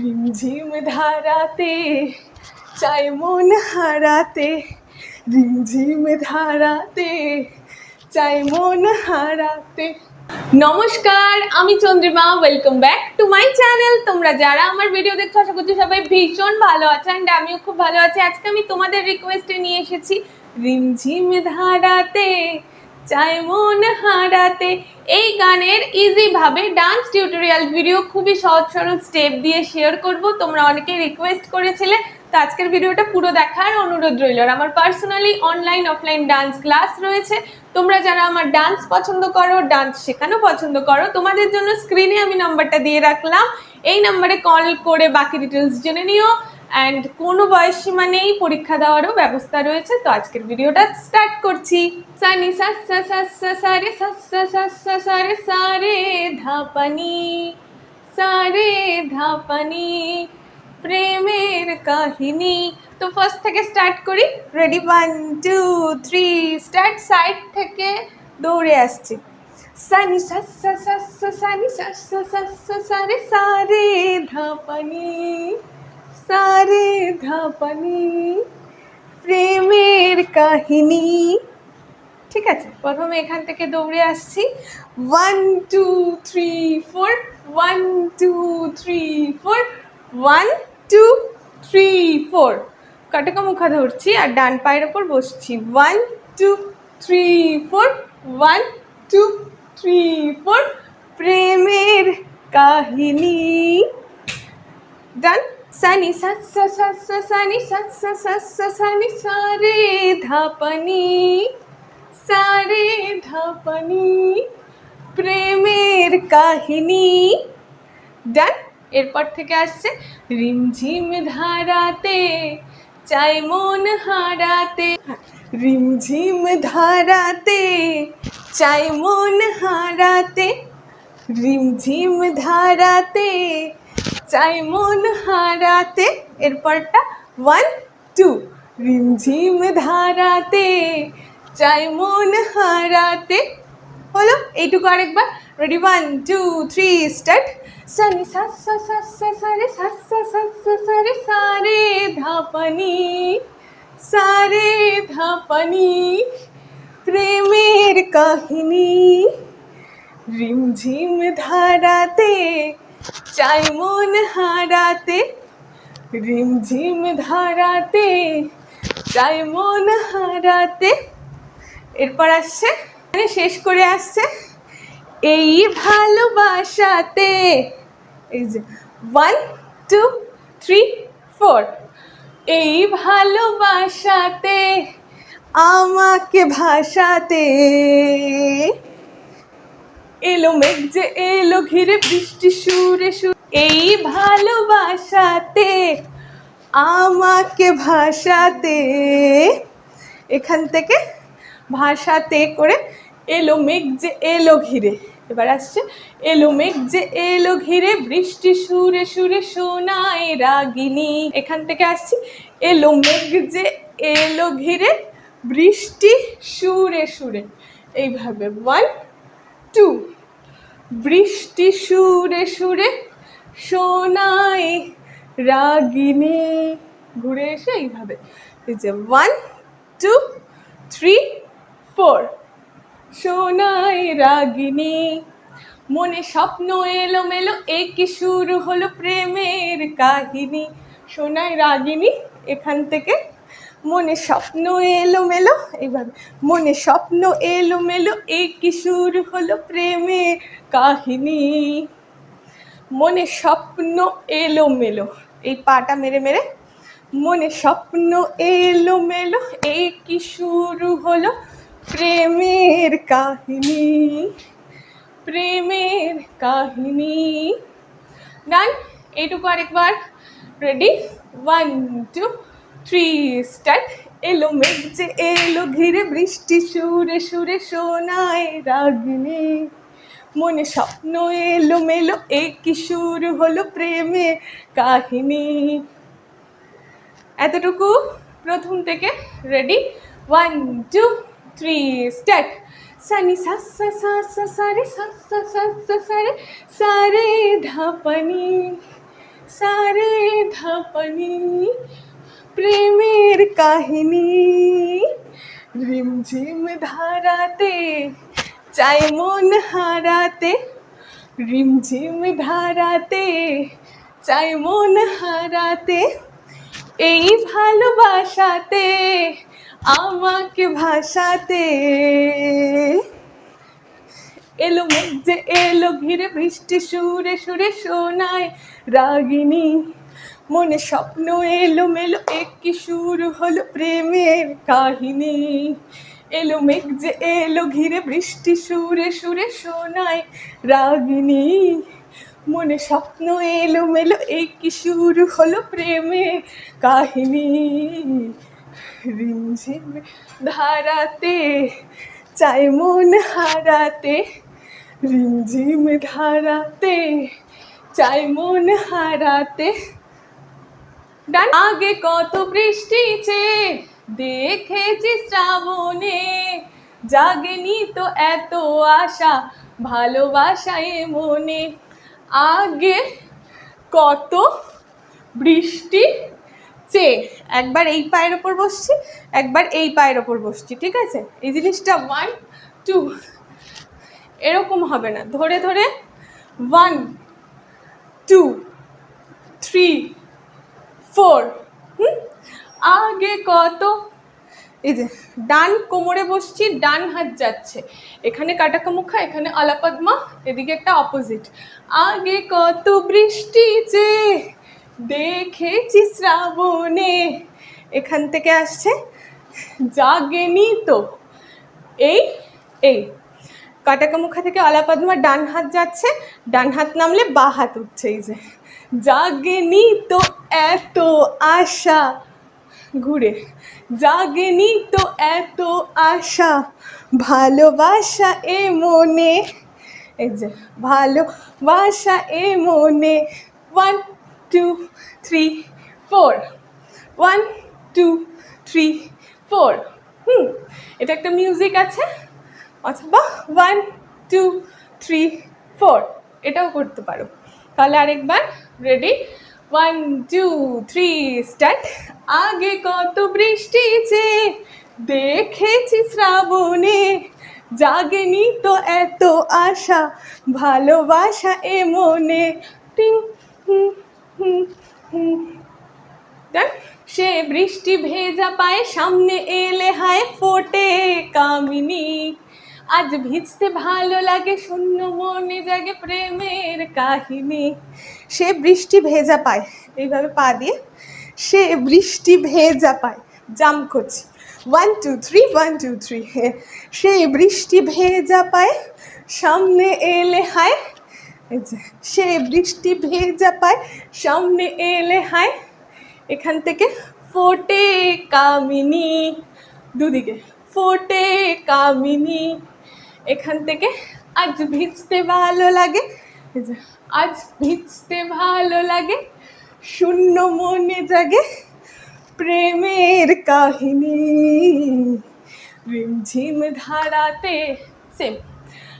রিমঝিম ধারাতে চাই মন হারাতে রিমঝিম ধারাতে চাই মন হারাতে। নমস্কার, আমি Chandrima welcome back to my channel তোমরা যারা আমার ভিডিও দেখছ, আশা করছি সবাই ভীষণ ভালো আছে অ্যান্ড আমিও খুব ভালো আছি। আজকে আমি তোমাদের রিকোয়েস্টে নিয়ে এসেছি রিমঝিম ধারাতে চাই মন হারাতে। এই গানের ইজি ভাবে ডান্স টিউটোরিয়াল ভিডিও খুবই সহজ সরল স্টেপ দিয়ে শেয়ার করব। তোমরা অনেকে রিকোয়েস্ট করেছিলে, তো আজকের ভিডিওটা পুরো দেখার অনুরোধ রইল। আর আমার personally online offline dance class রয়েছে। তোমরা যারা আমার ডান্স পছন্দ করো ডান্স শেখানো পছন্দ করো, তোমাদের জন্য স্ক্রিনে আমি নাম্বারটা দিয়ে রাখলাম। এই নাম্বারে কল করে বাকি ডিটেলস জেনে নিও। অ্যান্ড কোনো বয়স সীমা নেই পরীক্ষা দেওয়ারও ব্যবস্থা রয়েছে তো আজকের ভিডিওটা স্টার্ট করছি সানি সারে সারে সারে ধাপানি সারে ধাপানি প্রেমের কাহিনী তো ফার্স্ট থেকে স্টার্ট করি ready one two three start side থেকে দৌড়ে আসছি সানি সানি সারে সারে ধাপানি সারে ধাপানি, প্রেমের কাহিনী। ঠিক আছে, প্রথমে এখান থেকে দৌড়ে আসছি। One two three four one two three four one two three four কাটাকা মুখা ধরছি আর ডান পায়ের ওপর বসছি। One two three four one two three four প্রেমের কাহিনী। ডান সানি সাসা সাসা সানি সাসা সাসা সানি সারে ধাপানি সারে ধাপানি প্রেমের কাহিনী ডান এরপর থেকে আসছে রিমঝিম ধারাতে, চাই মন হারাতে। রিমঝিম ধারাতে, চাই মন হারাতে, রিমঝিম ধারাতে। চাই মন হারাতে। এরপরটা ওয়ান টু রিমঝিম ধারাতে। চাই মন হারাতে। হলো, এইটুকু আরেকবার। Ready one two three start Sunny সাসা সাসা সারে সাসা সাসা সারে সারে ধাপানি। সারে ধাপানি। প্রেমের কাহিনী। রিমঝিম ধারাতে চাই মন হারাতে রিমঝিম ধারাতে, চাই মন হারাতে। এরপর আসছে মানে শেষ করে আসছে, এই ভালোবাসাতে। এই যে ওয়ান টু থ্রি ফোর এই ভালোবাসাতে, আমাকে ভাষাতে এলো মেঘ যে এলো ঘিরে বৃষ্টি, সুরে সুর। এই ভালোবাসাতে, আমাকে ভাষাতে, এখান থেকে ভাষাতে করে এলো মেঘ যে এলো ঘিরে। এবার আসছে, এলো মেঘ যে এলো ঘিরে বৃষ্টি, সুরে সুরে সোনায় রাগিনী। এখান থেকে আসছি, এলো মেঘ যে এলো ঘিরে বৃষ্টি, সুরে সুরে। এইভাবে ওয়ান টু বৃষ্টি সুরে সুরে শোনায় রাগিনী। ঘুরে এসে এইভাবে। এই যে ওয়ান টু থ্রি ফোর সোনায় রাগিনী। মনে স্বপ্ন এলো মেলো একই শুরু হলো প্রেমের কাহিনী। সোনায় রাগিনী এখান থেকে। মনে স্বপ্ন এলো মেলো, এইভাবে। মনে স্বপ্ন এলো মেলো একই শুরু হলো প্রেমের কাহিনী। মনে স্বপ্ন এলো মেলো, এই পাটা মেরে মেরে। মনে স্বপ্ন এলো মেলো এই কি শুরু হলো প্রেমের কাহিনী। প্রেমের কাহিনী। ডান এইটুকু আরেকবার ready one two three start এলো মেঘ যে এলো ঘিরে বৃষ্টি, সুরে সুরে শোনায় রাগিনী। মনে স্বপ্ন এলো মেলো একই শুরু হলো প্রেমের কাহিনী। এতটুকু প্রথম থেকে ready one two three start Sunny সা সা সা সা সারে সা সা সা সা সারে সারে ধাপানি সারে দেখা পানি প্রেমের কাহিনী। রিমঝিম ধারাতে, চাই মন হারাতে। রিমঝিম ধারাতে, চাই মন হারাতে। এই ভালোবাসাতে, আমাকে ভাসাতে। এলো মেঘ যে এলো, ঘিরে বৃষ্টি সুরে সুরে শোনায় রাগিনী। মনে স্বপ্ন এলো মেলো একই শুরু হলো প্রেমের কাহিনী। এলো মেঘ যে এলো, ঘিরে বৃষ্টি সুরে সুরে শোনায় রাগিনী। মনে স্বপ্ন এলো মেলো একই শুরু হলো প্রেমের কাহিনী। রিমঝিম ধারাতে, চাই মন হারাতে। রিমঝিম ধারাতে, চাই মন হারাতে। ডান আগে কত বৃষ্টি চেয়ে দেখেছি শ্রাবণে, জাগেনি তো এত আশা ভালোবাসায় মনে। আগে কত বৃষ্টি চে একবার এই পায়ের ওপর বসছি, একবার এই পায়ের ওপর বসছি, ঠিক আছে? এই জিনিসটা ওয়ান টু এরকম হবে না। ধরে ধরে ওয়ান টু থ্রি ফোর হুম? আগে কত? এই যে, ডান কোমরে বসছি, ডান হাত যাচ্ছে। এখানে কাটাকামুখা, এখানে আলাপদ্মা, এদিকে একটা অপোজিট আগে কত বৃষ্টি যে? দেখেছি শ্রাবণে। এখান থেকে আসছে, জাগেনি তো। এই এই। কাটাকামুখা থেকে আলাপদ্মা ডান হাত যাচ্ছে, ডান হাত নামলে বা হাত উঠছে, এই যে। জাগেনি তো এত আশা। ঘুরে, জাগেনি তো এত আশা। ভালোবাসা এ মনে, এই যে, ভালোবাসা এ মনে। One two three four one two three four hmm, এটা একটা মিউজিক আছে। অথবা ওয়ান টু থ্রি ফোর এটাও করতে পারো। তাহলে আরেকবার ready one two three start আগে কত বৃষ্টি যে দেখেছি শ্রাবণে, জাগেনি তো এত আশা, ভালোবাসা এ মনে। সে বৃষ্টি ভেজা পায়ে সামনে এলে হায় ফোটে কামিনী। আজ ভিজতে ভালো লাগে, শূন্য মনে জাগে প্রেমের কাহিনী। সে বৃষ্টি ভেজা পায়, এইভাবে পা দিয়ে। সে বৃষ্টি ভেজা পায়, জাম করছি। One two three one two three সে বৃষ্টি ভেজা পায়, সামনে এলে হায়। সে বৃষ্টি ভেজা পায়, সামনে এলে হায়। এখান থেকে ফোটে কামিনী, দুদিকে। ফোটে কামিনী এখান থেকে আজ ভিজতে ভালো লাগে। আজ ভিজতে ভালো লাগে, শূন্য মনে জাগে প্রেমের কাহিনী। রিমঝিম ধারাতে সেম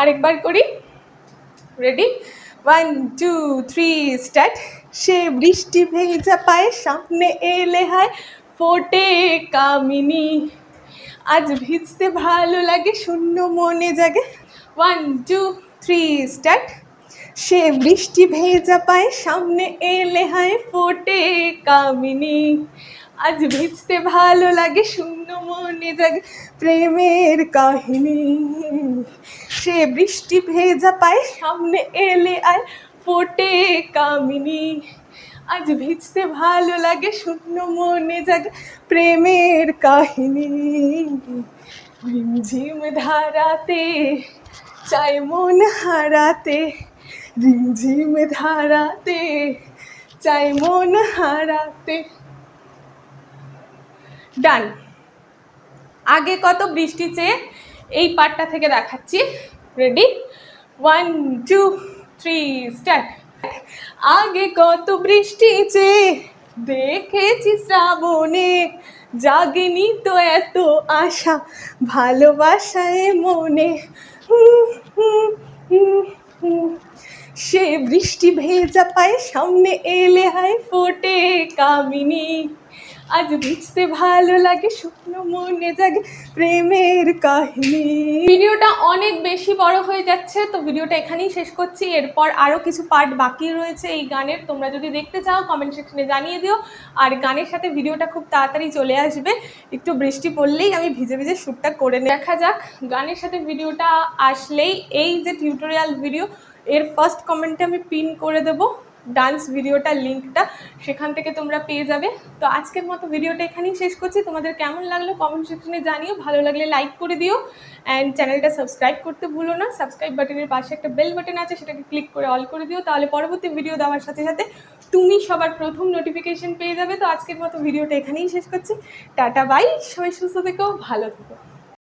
আরেকবার করি। Ready one two three start সে বৃষ্টি ভেজা পায় সামনে এলে হায় ফোটে কামিনী। আজ ভিজতে ভালো লাগে, শূন্য মনে জাগে। ওয়ান টু থ্রি স্টার্ট সে বৃষ্টি ভেজা পায় সামনে এলে হায় ফোটে কামিনী। আজ ভিজতে ভালো লাগে, শূন্য মনে জাগে প্রেমের কাহিনী। সে বৃষ্টি ভেজা পায় সামনে এলে আর ফোটে কামিনী। আজ ভিজতে ভালো লাগে শূন্য মনে জাগে প্রেমের কাহিনী। রিমঝিম ধারাতে, চাই মন হারাতে রিমঝিম ধারাতে, চাই মন হারাতে। ডান। আগে কত বৃষ্টি চেয়ে এই পার্টটা থেকে দেখাচ্ছি। Ready one two three start আগে কত বৃষ্টি চেয়ে দেখেছি শ্রাবণে, জাগেনি তো এত আশা ভালোবাসায় মনে। সে বৃষ্টি ভেজা পায় সামনে এলে হায় ফোটে কামিনী আজ বুঝতে ভালো লাগে শুকনো মনে জাগে প্রেমের কাহিনী। ভিডিওটা অনেক বেশি বড় হয়ে যাচ্ছে, তো ভিডিওটা এখানেই শেষ করছি। এরপর আরও কিছু পার্ট বাকি রয়েছে এই গানের। তোমরা যদি দেখতে চাও কমেন্ট সেকশনে জানিয়ে দিও। আর গানের সাথে ভিডিওটা খুব তাড়াতাড়ি চলে আসবে। একটু বৃষ্টি পড়লেই আমি ভিজে ভিজে শ্যুটটা করে। দেখা যাক, গানের সাথে ভিডিওটা আসলেই এই যে টিউটোরিয়াল ভিডিও এর ফার্স্ট কমেন্টে আমি পিন করে দেবো। ডান্স ভিডিওটা লিঙ্কটা সেখান থেকে তোমরা পেয়ে যাবে। তো আজকের মতো ভিডিওটা এখানেই শেষ করছি। তোমাদের কেমন লাগল কমেন্ট সেকশনে জানিও। ভালো লাগলে লাইক করে দিও। অ্যান্ড চ্যানেলটা সাবস্ক্রাইব করতে ভুলো না। সাবস্ক্রাইব বাটনের পাশে একটা বেল বাটন আছে, সেটাকে ক্লিক করে অল করে দিও। তাহলে পরবর্তী ভিডিও দেওয়ার সাথে সাথে তুমি সবার প্রথম নোটিফিকেশন পেয়ে যাবে। তো আজকের মতো ভিডিওটা এখানেই শেষ করছি। টাটা বাই সবাই সুস্থ থেকো, ভালো থেকো।